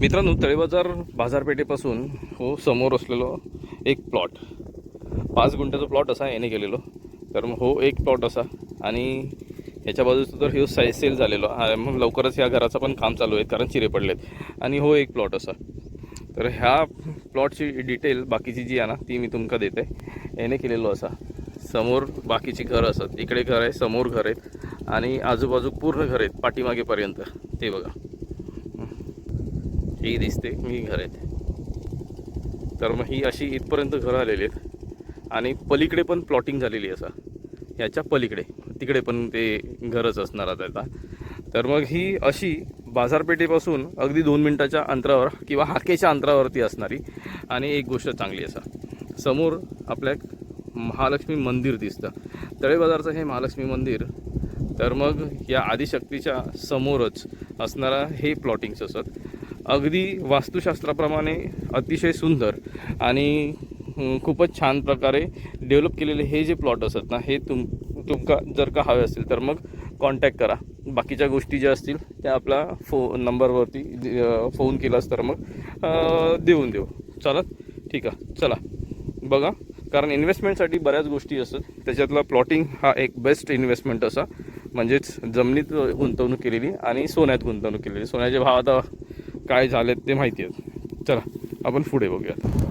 मित्रांनो तळेबाजार बाजारपेठेपासून हो समोर असलेलो एक प्लॉट पाच गुंठ्याचा प्लॉट असा याने गेलेलो तर मग हो एक प्लॉट असा. आणि ह्याच्या बाजूचं तर हे साय सेल झालेलो. मग लवकरच ह्या घराचं पण काम चालू आहे कारण चिरे पडलेत. आणि हो एक प्लॉट असा. तर ह्या प्लॉटची डिटेल बाकीची जी आहे ना ती मी तुमका देते. याने केलेलो असा. समोर बाकीची घरं असत इकडे घर आहे समोर घर आहेत. आणि आजूबाजू पूर्ण घर आहेत पाठीमागेपर्यंत. ते बघा. ही दिसते मी घर आहेत तर मग ही अशी इथपर्यंत घरं आलेली आहेत. आणि पलीकडे पण प्लॉटिंग झालेली आहे असा. याच्या पलीकडे तिकडे पण ते घरच असणार आता आता. तर मग ही अशी बाजारपेठेपासून अगदी दोन मिनटाच्या अंतरावर किंवा हाकेच्या अंतरावरती असणारी आणि एक गोष्ट चांगली असा. समोर आपल्या महालक्ष्मी मंदिर दिसतं. तळेबाजारचं हे महालक्ष्मी मंदिर तर मग या आदिशक्तीच्या समोरच असणारा हे प्लॉटिंग्स असत अगदी वास्तुशास्त्राप्रमाणे अतिशय सुंदर आणि खूपच छान प्रकारे डेव्हलप केलेले हे जे प्लॉट असत ना हे तुम तुमका जर का हवे असतील तर मग कॉन्टॅक्ट करा. बाकीच्या गोष्टी ज्या असतील त्या आपल्या फो नंबरवरती फोन केलास तर मग देऊन देऊ. चालत? ठीक आहे. चला. बघा. कारण इन्व्हेस्टमेंटसाठी बऱ्याच गोष्टी असतात. त्याच्यातला प्लॉटिंग हा एक बेस्ट इन्व्हेस्टमेंट असा. म्हणजेच जमिनीत गुंतवणूक केलेली आणि सोन्यात गुंतवणूक केलेली. सोन्याचे भाव आता काय झालेत ते माहिती आहेत चला आपण पुढे बघूया